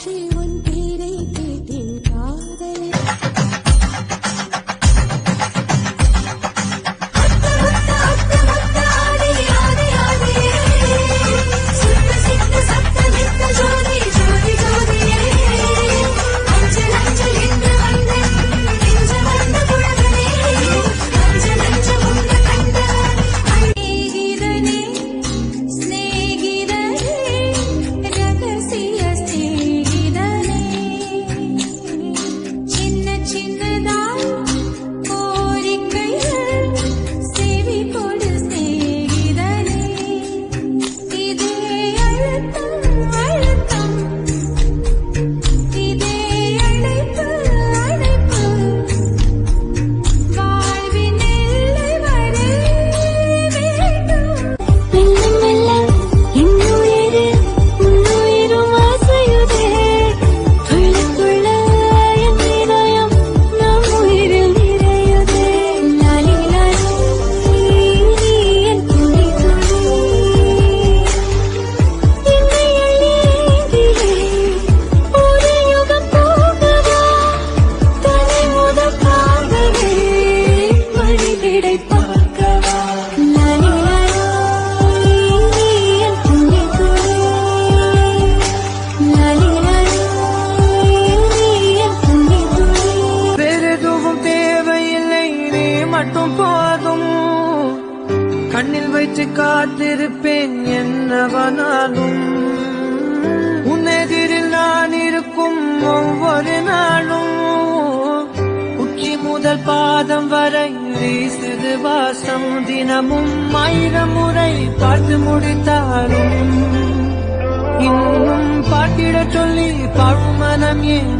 see மட்டும் போதும். கண்ணில் வைத்து காத்திருப்பேன் என்னவனாலும். உன்னெதிரில் நான் இருக்கும் ஒவ்வொரு நாளும். உச்சி முதல் பாதம் வரை வீசுது வாசம். தினமும் ஆயிரம் முறை பார்த்து முடித்தாலும். இன்னும் பாட்டிட சொல்லி பழுமனம் ஏன்?